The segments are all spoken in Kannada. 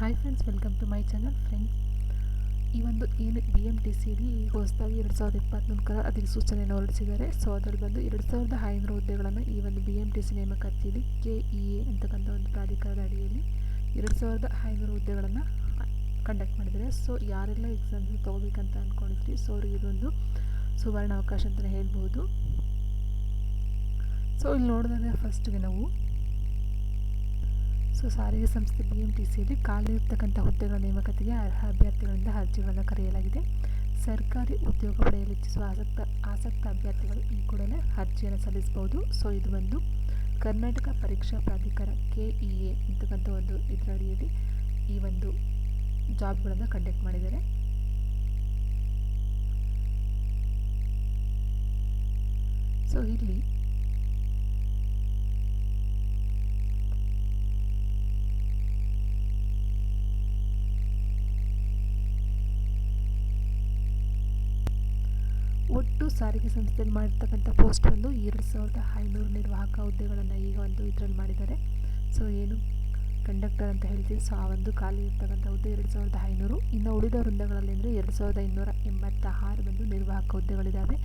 Hi friends welcome to my channel friends ಈ ಒಂದು ಏನು ಬಿ ಎಂ ಟಿ ಸಿಲಿ ಹೊಸದಾಗಿ ಎರಡು ಸಾವಿರದ ಇಪ್ಪತ್ತ್ನಾಲ್ಕರ ಅಧಿಸೂಚನೆಯನ್ನು ಹೊರಡಿಸಿದ್ದಾರೆ ಸೊ ಅದರಲ್ಲಿ ಬಂದು ಎರಡು ಸಾವಿರದ ಐನೂರು ಹುದ್ದೆಗಳನ್ನು ಈ ಒಂದು ಬಿ ಎಂ ಟಿ ಸಿ ನೇಮಕಾತಿಯಲ್ಲಿ ಕೆ ಇ ಎ ಅಂತಕ್ಕಂಥ ಒಂದು ಪ್ರಾಧಿಕಾರದ ಅಡಿಯಲ್ಲಿ ಎರಡು ಸಾವಿರದ ಐನೂರು ಹುದ್ದೆಗಳನ್ನು ಕಂಡಕ್ಟ್ ಮಾಡಿದ್ದಾರೆ. ಸೊ ಯಾರೆಲ್ಲ ಎಕ್ಸಾಮ್ಸ್ ತೊಗೋಬೇಕಂತ ಅಂದ್ಕೊಂಡಿದ್ರಿ ಸೊ ಅವ್ರಿಗೆ ಇದೊಂದು ಸುವರ್ಣ ಅವಕಾಶ ಅಂತಲೇ ಹೇಳ್ಬೋದು. ಸೊ ಇಲ್ಲಿ ನೋಡಿದ್ರೆ ಫಸ್ಟ್ಗೆ ನಾವು ಸೊ ಸಾರಿಗೆ ಸಂಸ್ಥೆ ಬಿ ಎಂ ಟಿ ಸಿಯಲ್ಲಿ ಖಾಲಿ ಇರ್ತಕ್ಕಂಥ ಹುದ್ದೆಗಳ ನೇಮಕಾತಿಗೆ ಅರ್ಹ ಅಭ್ಯರ್ಥಿಗಳಿಂದ ಅರ್ಜಿಗಳನ್ನು ಕರೆಯಲಾಗಿದೆ. ಸರ್ಕಾರಿ ಉದ್ಯೋಗ ಪಡೆಯಲು ಇಚ್ಛಿಸುವ ಆಸಕ್ತ ಆಸಕ್ತ ಅಭ್ಯರ್ಥಿಗಳು ಈ ಕೂಡಲೇ ಅರ್ಜಿಯನ್ನು ಸಲ್ಲಿಸಬಹುದು. ಸೊ ಇದು ಒಂದು ಕರ್ನಾಟಕ ಪರೀಕ್ಷಾ ಪ್ರಾಧಿಕಾರ ಕೆ ಇ ಎ ಅಂತಕ್ಕಂಥ ಒಂದು ಇದರ ಅಡಿಯಲ್ಲಿ ಈ ಒಂದು ಜಾಬ್ಗಳನ್ನು ಕಂಡಕ್ಟ್ ಮಾಡಿದ್ದಾರೆ. ಸೊ ಇಲ್ಲಿ ಸಾರಿಗೆ ಸಂಸ್ಥೆಯಲ್ಲಿ ಮಾಡಿರ್ತಕ್ಕಂಥ ಪೋಸ್ಟ್ ಬಂದು ಎರಡು ಸಾವಿರದ ಐನೂರು ನಿರ್ವಾಹಕ ಹುದ್ದೆಗಳನ್ನು ಈಗ ಒಂದು ಇದರಲ್ಲಿ ಮಾಡಿದ್ದಾರೆ. ಸೊ ಏನು ಕಂಡಕ್ಟರ್ ಅಂತ ಹೇಳ್ತೀವಿ. ಸೊ ಆ ಒಂದು ಖಾಲಿ ಇರ್ತಕ್ಕಂಥ ಹುದ್ದೆ ಎರಡು ಸಾವಿರದ ಐನೂರು. ಇನ್ನು ಉಳಿದ ವೃಂದಗಳಲ್ಲಿ ಅಂದರೆ ಎರಡು ಸಾವಿರದ ಇನ್ನೂರ ಎಂಬತ್ತಾರು ಬಂದು ನಿರ್ವಾಹಕ ಹುದ್ದೆಗಳಿದ್ದಾವೆ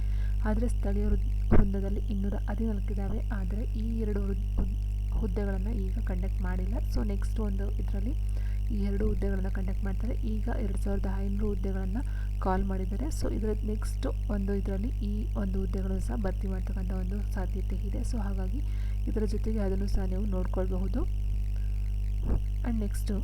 ಆದರೆ ಸ್ಥಳೀಯ ವೃಂದದಲ್ಲಿ ಇನ್ನೂರ ಹದಿನಾಲ್ಕಿದ್ದಾವೆ ಆದರೆ ಈ ಎರಡು ಹುದ್ದೆಗಳನ್ನು ಈಗ ಕಂಡಕ್ಟ್ ಮಾಡಿಲ್ಲ. ಸೊ ನೆಕ್ಸ್ಟ್ ಒಂದು ಇದರಲ್ಲಿ ಈ ಎರಡು ಹುದ್ದೆಗಳನ್ನು ಕಂಡಕ್ಟ್ ಮಾಡ್ತಾರೆ. ಈಗ ಎರಡು ಸಾವಿರದ ಐನೂರು ಹುದ್ದೆಗಳನ್ನು ಕಾಲ್ ಮಾಡಿದ್ದಾರೆ. ಸೊ ಇದರ ನೆಕ್ಸ್ಟ್ ಒಂದು ಇದರಲ್ಲಿ ಈ ಒಂದು ಹುದ್ದೆಗಳು ಸಹ ಭರ್ತಿ ಮಾಡ್ತಕ್ಕಂಥ ಒಂದು ಸಾಧ್ಯತೆ ಇದೆ. ಸೊ ಹಾಗಾಗಿ ಇದರ ಜೊತೆಗೆ ಅದನ್ನು ಸಹ ನೀವು ನೋಡ್ಕೊಳ್ಬಹುದು. ಆ್ಯಂಡ್ ನೆಕ್ಸ್ಟು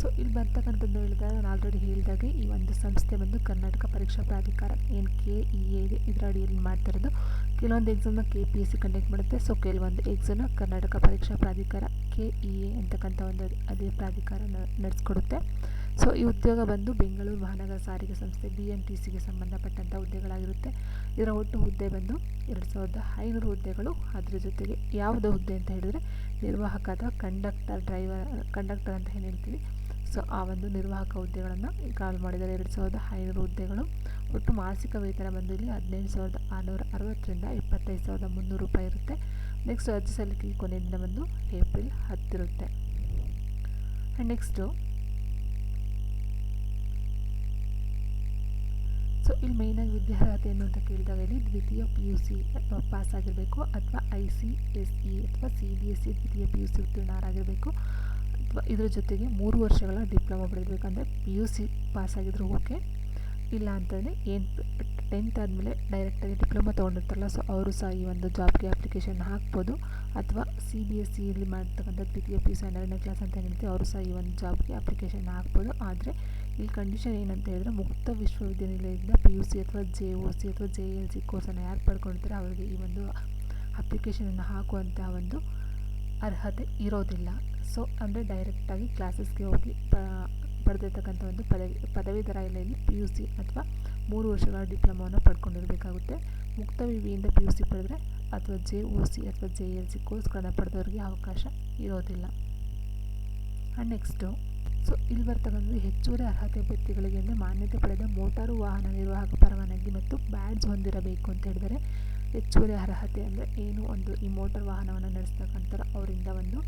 ಸೊ ಇಲ್ಲಿ ಬರ್ತಕ್ಕಂಥದ್ದು ಹೇಳಿದಾಗ ನಾನು ಆಲ್ರೆಡಿ ಹೇಳಿದಾಗೆ ಈ ಒಂದು ಸಂಸ್ಥೆ ಬಂದು ಕರ್ನಾಟಕ ಪರೀಕ್ಷಾ ಪ್ರಾಧಿಕಾರ ಏನು ಕೆ ಇ ಎ ಇದೆ, ಇದರ ಅಡಿಯಲ್ಲಿ ಮಾಡ್ತಾ ಇರೋದು. ಕೆಲವೊಂದು ಎಕ್ಸಾಮ್ನ K P S C conduct ಮಾಡುತ್ತೆ. ಸೊ ಕೆಲವೊಂದು ಎಕ್ಸಾಮ್ನ ಕರ್ನಾಟಕ ಪರೀಕ್ಷಾ ಪ್ರಾಧಿಕಾರ ಕೆ ಇ ಎ ಅಂತಕ್ಕಂಥ ಒಂದು ಅದೇ ಪ್ರಾಧಿಕಾರ ನಡೆಸ್ಕೊಡುತ್ತೆ. ಸೊ, ಈ ಉದ್ಯೋಗ ಬಂದು ಬೆಂಗಳೂರು ಮಹಾನಗರ ಸಾರಿಗೆ ಸಂಸ್ಥೆ ಬಿ ಎಂ ಟಿ ಸಿಗೆ ಸಂಬಂಧಪಟ್ಟಂಥ ಹುದ್ದೆಗಳಾಗಿರುತ್ತೆ. ಇದರ ಒಟ್ಟು ಹುದ್ದೆ ಬಂದು ಎರಡು ಸಾವಿರದ ಐನೂರು ಹುದ್ದೆಗಳು. ಅದರ ಜೊತೆಗೆ ಯಾವುದು ಹುದ್ದೆ ಅಂತ ಹೇಳಿದರೆ ನಿರ್ವಾಹಕ ಅಥವಾ ಕಂಡಕ್ಟರ್ ಡ್ರೈವರ್, ಕಂಡಕ್ಟರ್ ಅಂತ ಏನು ಹೇಳ್ತೀವಿ? ಸೊ, ಆ ಒಂದು ನಿರ್ವಾಹಕ ಹುದ್ದೆಗಳನ್ನು ಕಾಲ್ ಮಾಡಿದ್ದಾರೆ ಎರಡು ಸಾವಿರದ ಐನೂರು ಹುದ್ದೆಗಳು. ಒಟ್ಟು ಮಾಸಿಕ ವೇತನ ಬಂದು ಇಲ್ಲಿ ಹದಿನೆಂಟು ಸಾವಿರದ ಆರುನೂರ ಅರವತ್ತರಿಂದ ಇಪ್ಪತ್ತೈದು ಸಾವಿರದ ಮುನ್ನೂರು ರೂಪಾಯಿ ಇರುತ್ತೆ. ನೆಕ್ಸ್ಟ್ ಅರ್ಜಿ ಸಲ್ಲಿಕೆ ಕೊನೆಯ ದಿನ ಬಂದು ಏಪ್ರಿಲ್ ಹತ್ತಿರುತ್ತೆ. ಆ್ಯಂಡ್ ನೆಕ್ಸ್ಟು ಸೊ ಇಲ್ಲಿ ಮೇಯ್ನಾಗಿ ವಿದ್ಯಾರ್ಹತೆ ಅಂತ ಕೇಳಿದಾಗ ಇಲ್ಲಿ ದ್ವಿತೀಯ ಪಿ ಯು ಸಿ ಪಾಸ್ ಆಗಿರಬೇಕು ಅಥವಾ ಐ ಸಿ ಎಸ್ ಇ ಅಥವಾ ಸಿ ಬಿ ಎಸ್ ಸಿ ದ್ವಿತೀಯ ಪಿ ಯು ಸಿ ಉತ್ತೀರ್ಣರಾಗಿರಬೇಕು ಅಥವಾ ಇದರ ಜೊತೆಗೆ ಮೂರು ವರ್ಷಗಳ ಡಿಪ್ಲೊಮಾ ಅಂದರೆ ಪಿ ಯು ಸಿ ಪಾಸ್ ಆಗಿದ್ರು ಓಕೆ. ಇಲ್ಲ ಅಂತಂದರೆ ಏನು ಟೆಂತ್ ಆದಮೇಲೆ ಡೈರೆಕ್ಟಾಗಿ ಡಿಪ್ಲೊಮಾ ತೊಗೊಂಡಿರ್ತಾರಲ್ಲ ಸೊ ಅವರು ಸಹ ಈ ಒಂದು ಜಾಬ್ಗೆ ಅಪ್ಲಿಕೇಶನ್ ಹಾಕ್ಬೋದು. ಅಥವಾ ಸಿ ಬಿ ಎಸ್ ಸಿಯಲ್ಲಿ ಮಾಡ್ತಕ್ಕಂಥ ದ್ವಿತೀಯ ಪಿ ಯು ಸಿ ಹನ್ನೆರಡನೇ ಕ್ಲಾಸ್ ಅಂತ ಹೇಳ್ತೀವಿ ಅವರು ಸಹ ಈ ಒಂದು ಜಾಬ್ಗೆ ಅಪ್ಲಿಕೇಶನ್ ಹಾಕ್ಬೋದು. ಆದರೆ ಇಲ್ಲಿ ಕಂಡೀಷನ್ ಏನಂತ ಹೇಳಿದ್ರೆ ಮುಕ್ತ ವಿಶ್ವವಿದ್ಯಾನಿಲಯದಿಂದ ಪಿ ಯು ಸಿ ಅಥವಾ ಜೆ ಒ ಸಿ ಅಥವಾ ಜೆ ಎಲ್ ಸಿ ಕೋರ್ಸನ್ನು ಯಾರು ಪಡ್ಕೊಳ್ತಾರೆ ಅವರಿಗೆ ಈ ಒಂದು ಅಪ್ಲಿಕೇಶನನ್ನು ಹಾಕುವಂಥ ಒಂದು ಅರ್ಹತೆ ಇರೋದಿಲ್ಲ. ಸೊ ಅಂದರೆ ಡೈರೆಕ್ಟಾಗಿ ಕ್ಲಾಸಸ್ಗೆ ಹೋಗಿ ಪಡೆದಿರ್ತಕ್ಕಂಥ ಒಂದು ಪದವಿ ಪದವೀಧರ ಇಲೆಯಲ್ಲಿ ಪಿ ಯು ಸಿ ಅಥವಾ ಮೂರು ವರ್ಷಗಳ ಡಿಪ್ಲೊಮಾವನ್ನು ಪಡ್ಕೊಂಡಿರಬೇಕಾಗುತ್ತೆ. ಮುಕ್ತ ವಿವಿಯಿಂದ ಪಿ ಯು ಸಿ ಪಡೆದ್ರೆ ಅಥವಾ ಜೆ ಒ ಸಿ ಅಥವಾ ಜೆ ಎಲ್ ಸಿ ಕೋರ್ಸ್ಗಳನ್ನು ಪಡೆದವರಿಗೆ ಅವಕಾಶ ಇರೋದಿಲ್ಲ. ಆ್ಯಂಡ್ ನೆಕ್ಸ್ಟು ಸೊ, ಇಲ್ಲಿ ಬರ್ತಕ್ಕಂಥದ್ದು ಹೆಚ್ಚುವರಿ ಅರ್ಹತೆ ಅಭ್ಯರ್ಥಿಗಳಿಗೆ ಅಂದರೆ ಮಾನ್ಯತೆ ಪಡೆದ ಮೋಟಾರು ವಾಹನ ನಿರ್ವಾಹಕ ಪರವಾನಗಿ ಮತ್ತು ಬ್ಯಾಡ್ಜ್ ಹೊಂದಿರಬೇಕು ಅಂತ ಹೇಳಿದರೆ ಹೆಚ್ಚುವರಿ ಅರ್ಹತೆ ಅಂದರೆ ಏನು? ಒಂದು ಈ ಮೋಟಾರ್ ವಾಹನವನ್ನು ನಡೆಸ್ತಕ್ಕಂಥ ಅವರಿಂದ ಒಂದು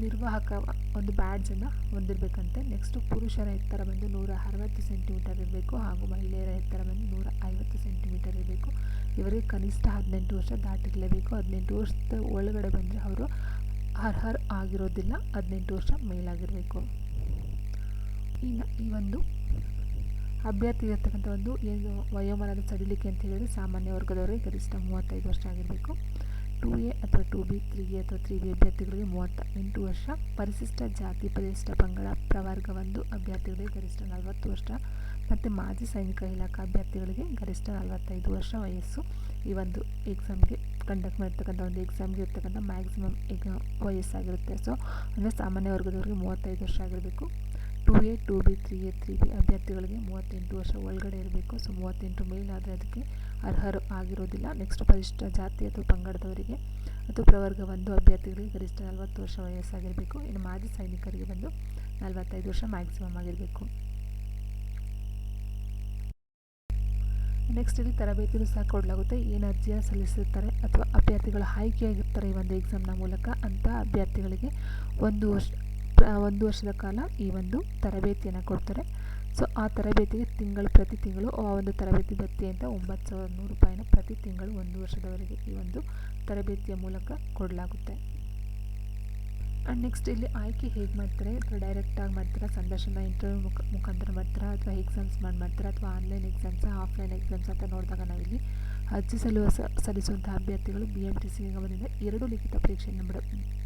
ನಿರ್ವಾಹಕ ಒಂದು ಬ್ಯಾಡ್ಜನ್ನು ಹೊಂದಿರಬೇಕಂತೆ. ನೆಕ್ಸ್ಟು ಪುರುಷರ ಎತ್ತರ ಬಂದು ನೂರ ಅರವತ್ತು ಸೆಂಟಿಮೀಟರ್ ಇರಬೇಕು ಹಾಗೂ ಮಹಿಳೆಯರ ಎತ್ತರ ಬಂದು ನೂರ ಐವತ್ತು ಸೆಂಟಿಮೀಟರ್ ಇರಬೇಕು. ಇವರಿಗೆ ಕನಿಷ್ಠ ಹದಿನೆಂಟು ವರ್ಷ ದಾಟಿರಲೇಬೇಕು. ಹದಿನೆಂಟು ವರ್ಷದ ಒಳಗಡೆ ಬಂದರೆ ಅವರು ಅರ್ಹರ್ ಆಗಿರೋದಿಲ್ಲ, ಹದಿನೆಂಟು ವರ್ಷ ಮೇಲಾಗಿರಬೇಕು. ಇನ್ನು ಈ ಒಂದು ಅಭ್ಯರ್ಥಿ ಇರ್ತಕ್ಕಂಥ ಒಂದು ಏನು ವಯೋಮಾನದ ಸಡಿಲಿಕೆ ಅಂತ ಹೇಳಿದರೆ ಸಾಮಾನ್ಯ ವರ್ಗದವರಿಗೆ ಗರಿಷ್ಠ ಮೂವತ್ತೈದು ವರ್ಷ ಆಗಿರಬೇಕು. ಟೂ ಎ ಅಥವಾ ಟು ಬಿ, ತ್ರೀ ಎ ಅಥವಾ ತ್ರೀ ಬಿ ಅಭ್ಯರ್ಥಿಗಳಿಗೆ ಮೂವತ್ತ ಎಂಟು ವರ್ಷ. ಪರಿಶಿಷ್ಟ ಜಾತಿ ಪರಿಶಿಷ್ಟ ಪಂಗಡ ಪ್ರವರ್ಗ ಒಂದು ಅಭ್ಯರ್ಥಿಗಳಿಗೆ ಗರಿಷ್ಠ ನಲವತ್ತು ವರ್ಷ. ಮತ್ತು ಮಾಜಿ ಸೈನಿಕ ಇಲಾಖಾ ಅಭ್ಯರ್ಥಿಗಳಿಗೆ ಗರಿಷ್ಠ ನಲವತ್ತೈದು ವರ್ಷ ವಯಸ್ಸು. ಈ ಒಂದು ಎಕ್ಸಾಮ್ಗೆ ಕಂಡಕ್ಟ್ ಮಾಡಿರ್ತಕ್ಕಂಥ ಒಂದು ಎಕ್ಸಾಮ್ಗೆ ಇರ್ತಕ್ಕಂಥ ಮ್ಯಾಕ್ಸಿಮಮ್ ಈಗ ವಯಸ್ಸಾಗಿರುತ್ತೆ. ಸೊ ಅಂದರೆ ಸಾಮಾನ್ಯ ವರ್ಗದವರಿಗೆ ಮೂವತ್ತೈದು ವರ್ಷ ಆಗಿರಬೇಕು. Two A, two B, three A, three B ಅಭ್ಯರ್ಥಿಗಳಿಗೆ ಮೂವತ್ತೆಂಟು ವರ್ಷ ಒಳಗಡೆ ಇರಬೇಕು. ಸೊ, ಮೂವತ್ತೆಂಟು ಮೇಲಾದರೆ ಅದಕ್ಕೆ ಅರ್ಹರು ಆಗಿರೋದಿಲ್ಲ. ನೆಕ್ಸ್ಟ್ ಪರಿಶಿಷ್ಟ ಜಾತಿ ಅಥವಾ ಪಂಗಡದವರಿಗೆ ಅಥವಾ ಪ್ರವರ್ಗ ಒಂದು ಅಭ್ಯರ್ಥಿಗಳಿಗೆ ಗರಿಷ್ಠ ನಲವತ್ತು ವರ್ಷ ವಯಸ್ಸಾಗಿರಬೇಕು. ಇನ್ನು ಮಾಜಿ ಸೈನಿಕರಿಗೆ ಬಂದು ನಲವತ್ತೈದು ವರ್ಷ ಮ್ಯಾಕ್ಸಿಮಮ್ ಆಗಿರಬೇಕು. ನೆಕ್ಸ್ಟ್ ಇಲ್ಲಿ ತರಬೇತಿಯನ್ನು ಸಹ ಕೊಡಲಾಗುತ್ತೆ. ಏನು ಅರ್ಜಿಯನ್ನು ಸಲ್ಲಿಸಿರ್ತಾರೆ ಅಥವಾ ಅಭ್ಯರ್ಥಿಗಳು ಆಯ್ಕೆಯಾಗಿರ್ತಾರೆ ಈ ಒಂದು ಎಕ್ಸಾಮ್ನ ಮೂಲಕ ಅಂಥ ಅಭ್ಯರ್ಥಿಗಳಿಗೆ ಒಂದು ವರ್ಷ ಒಂದು ವರ್ಷದ ಕಾಲ ಈ ಒಂದು ತರಬೇತಿಯನ್ನು ಕೊಡ್ತಾರೆ. ಸೊ ಆ ತರಬೇತಿಗೆ ತಿಂಗಳು ಪ್ರತಿ ತಿಂಗಳು, ಆ ಒಂದು ತರಬೇತಿ ಭತ್ಯೆ ಅಂತ ಒಂಬತ್ತು ಸಾವಿರದ ನೂರು ರೂಪಾಯಿನ ಪ್ರತಿ ತಿಂಗಳು ಒಂದು ವರ್ಷದವರೆಗೆ ಈ ಒಂದು ತರಬೇತಿಯ ಮೂಲಕ ಕೊಡಲಾಗುತ್ತೆ. ಆ್ಯಂಡ್ ನೆಕ್ಸ್ಟ್ ಇಲ್ಲಿ ಆಯ್ಕೆ ಹೇಗೆ ಮಾಡ್ತಾರೆ? ಅಥವಾ ಡೈರೆಕ್ಟಾಗಿ ಮಾಡ್ತೀರಾ? ಸಂದರ್ಶನ ಇಂಟರ್ವ್ಯೂ ಮುಖ, ಮುಖಾಂತರ ಮಾಡ್ತಾರಾ? ಅಥವಾ ಎಕ್ಸಾಮ್ಸ್ ಮಾಡಿ ಮಾಡ್ತಾರಾ? ಅಥವಾ ಆನ್ಲೈನ್ ಎಕ್ಸಾಮ್ಸ್ ಆಫ್ಲೈನ್ ಎಕ್ಸಾಮ್ಸ್ ಅಂತ ನೋಡಿದಾಗ ನಾವಿಲ್ಲಿ ಅರ್ಜಿ ಸಲ್ಲುವ ಸಲ್ಲಿಸುವಂಥ ಅಭ್ಯರ್ಥಿಗಳು ಬಿ ಎಂ ಟಿ ಸಿ ನಿಗಮದಿಂದ ಎರಡು ಲಿಖಿತ ಪರೀಕ್ಷೆಯನ್ನು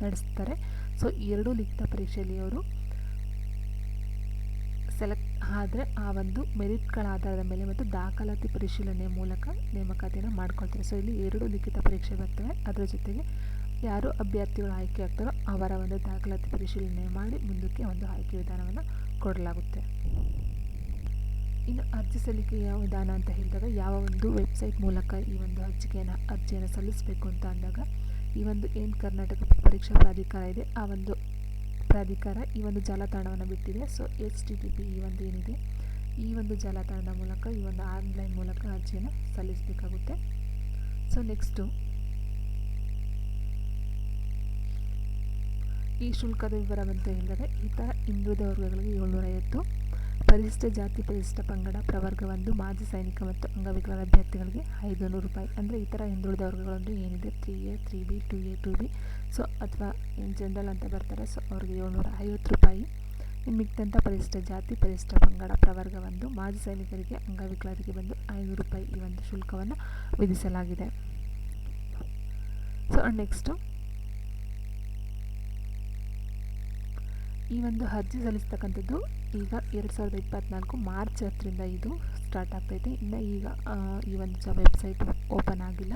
ನಡೆಸ್ತಾರೆ. ಸೊ ಎರಡು ಲಿಖಿತ ಪರೀಕ್ಷೆಯಲ್ಲಿ ಅವರು ಸೆಲೆಕ್ಟ್ ಆದರೆ ಆ ಒಂದು ಮೆರಿಟ್ಗಳ ಆಧಾರದ ಮೇಲೆ ಮತ್ತು ದಾಖಲಾತಿ ಪರಿಶೀಲನೆ ಮೂಲಕ ನೇಮಕಾತಿಯನ್ನು ಮಾಡ್ಕೊಳ್ತಾರೆ. ಸೊ ಇಲ್ಲಿ ಎರಡು ಲಿಖಿತ ಪರೀಕ್ಷೆ ಬರ್ತವೆ. ಅದರ ಜೊತೆಗೆ ಯಾರು ಅಭ್ಯರ್ಥಿಗಳು ಆಯ್ಕೆ ಆಗ್ತಾರೋ ಅವರ ಒಂದು ದಾಖಲಾತಿ ಪರಿಶೀಲನೆ ಮಾಡಿ ಮುಂದಕ್ಕೆ ಒಂದು ಆಯ್ಕೆ ವಿಧಾನವನ್ನು ಕೊಡಲಾಗುತ್ತೆ. ಇನ್ನು ಅರ್ಜಿ ಸಲ್ಲಿಕೆಯ ವಿಧಾನ ಅಂತ ಹೇಳಿದಾಗ ಯಾವ ಒಂದು ವೆಬ್ಸೈಟ್ ಮೂಲಕ ಈ ಒಂದು ಅರ್ಜಿಗೆಯನ್ನು ಅರ್ಜಿಯನ್ನು ಸಲ್ಲಿಸಬೇಕು ಅಂತ ಅಂದಾಗ ಈ ಒಂದು ಏನು ಕರ್ನಾಟಕ ಪರೀಕ್ಷಾ ಪ್ರಾಧಿಕಾರ ಇದೆ, ಆ ಒಂದು ಪ್ರಾಧಿಕಾರ ಈ ಒಂದು ಜಾಲತಾಣವನ್ನು ಬಿಟ್ಟಿದೆ. So, H T T P ಈ ಒಂದು ಏನಿದೆ, ಈ ಒಂದು ಜಾಲತಾಣದ ಮೂಲಕ, ಈ ಒಂದು ಆನ್ಲೈನ್ ಮೂಲಕ ಅರ್ಜಿಯನ್ನು ಸಲ್ಲಿಸಬೇಕಾಗುತ್ತೆ. ಸೊ, ನೆಕ್ಸ್ಟು, ಈ ಶುಲ್ಕದ ವಿವರ ಅಂತ ಹೇಳಿದರೆ ಥರ ಹಿಂದುಳಿದ ವರ್ಗಗಳಿಗೆ ಏಳ್ನೂರೈವತ್ತು ಪರಿಶಿಷ್ಟ ಜಾತಿ ಪರಿಶಿಷ್ಟ ಪಂಗಡ ಪ್ರವರ್ಗ ಒಂದು ಮಾಜಿ ಸೈನಿಕ ಮತ್ತು ಅಂಗವಿಕಲ ಅಭ್ಯರ್ಥಿಗಳಿಗೆ ಐದು ನೂರು ರೂಪಾಯಿ. ಅಂದರೆ ಇತರ ಹಿಂದುಳಿದ ವರ್ಗಗಳೊಂದು ಏನಿದೆ? Three A three B two A two B so ಅಥವಾ ಜನರಲ್ ಅಂತ ಬರ್ತಾರೆ. ಸೊ ಅವ್ರಿಗೆ ಏಳ್ನೂರ ಐವತ್ತು ರೂಪಾಯಿ. ಇನ್ನು ಮಿಕ್ಕಿದಂಥ ಪರಿಶಿಷ್ಟ ಜಾತಿ ಪರಿಶಿಷ್ಟ ಪಂಗಡ ಪ್ರವರ್ಗ ಒಂದು ಮಾಜಿ ಸೈನಿಕರಿಗೆ, ಅಂಗವಿಕಲರಿಗೆ ಬಂದು ಐನೂರು ರೂಪಾಯಿ ಈ ಒಂದು ಶುಲ್ಕವನ್ನು ವಿಧಿಸಲಾಗಿದೆ. ಸೊ ನೆಕ್ಸ್ಟು ಈ ಒಂದು ಅರ್ಜಿ ಸಲ್ಲಿಸ್ತಕ್ಕಂಥದ್ದು ಈಗ ಎರಡು ಸಾವಿರದ ಇಪ್ಪತ್ತ್ನಾಲ್ಕು ಮಾರ್ಚ್ ಹತ್ತರಿಂದ ಇದು ಸ್ಟಾರ್ಟ್ ಆಗ್ತೈತೆ. ಇನ್ನು ಈಗ ಈ ಒಂದು ಜ ವೆಬ್ಸೈಟ್ ಓಪನ್ ಆಗಿಲ್ಲ.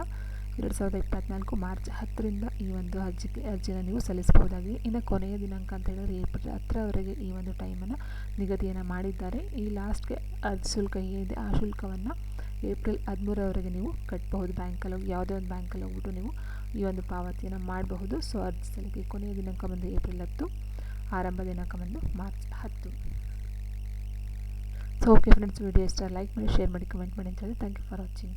ಎರಡು ಸಾವಿರದ ಇಪ್ಪತ್ತ್ನಾಲ್ಕು ಮಾರ್ಚ್ ಹತ್ತರಿಂದ ಈ ಒಂದು ಅರ್ಜಿಗೆ, ಅರ್ಜಿನ ನೀವು ಸಲ್ಲಿಸಬಹುದಾಗಿದೆ. ಇನ್ನು ಕೊನೆಯ ದಿನಾಂಕ ಅಂತ ಹೇಳಿದ್ರೆ ಏಪ್ರಿಲ್ ಹತ್ತರವರೆಗೆ ಈ ಒಂದು ಟೈಮನ್ನು ನಿಗದಿಯನ್ನು ಮಾಡಿದ್ದಾರೆ. ಈ ಲಾಸ್ಟ್ಗೆ ಅರ್ಜಿ ಶುಲ್ಕ ಏನಿದೆ ಆ ಶುಲ್ಕವನ್ನು ಏಪ್ರಿಲ್ ಹದಿಮೂರವರೆಗೆ ನೀವು ಕಟ್ಟಬಹುದು ಬ್ಯಾಂಕಲ್ಲಿ ಹೋಗಿ, ಯಾವುದೇ ಒಂದು ಬ್ಯಾಂಕಲ್ಲಿ ಹೋಗ್ಬಿಟ್ಟು ನೀವು ಈ ಒಂದು ಪಾವತಿಯನ್ನು ಮಾಡಬಹುದು. ಸೊ ಅರ್ಜಿ ಸಲ್ಲಿಕೆ ಕೊನೆಯ ದಿನಾಂಕ ಬಂದು ಏಪ್ರಿಲ್ ಹತ್ತು. ಆರಂಭ ದಿನಾಂಕ ಬಂದು ಮಾರ್ಚ್ ಹತ್ತು. ಸೊ ಓಕೆ ಫ್ರೆಂಡ್ಸ್ ವಿಡಿಯೋ ಇಷ್ಟ ಲೈಕ್ ಮಾಡಿ ಶೇರ್ ಮಾಡಿ ಕಮೆಂಟ್ ಮಾಡಿ ಅಂತ ಹೇಳಿ ಥ್ಯಾಂಕ್ ಯು ಫಾರ್ ವಾಚಿಂಗ್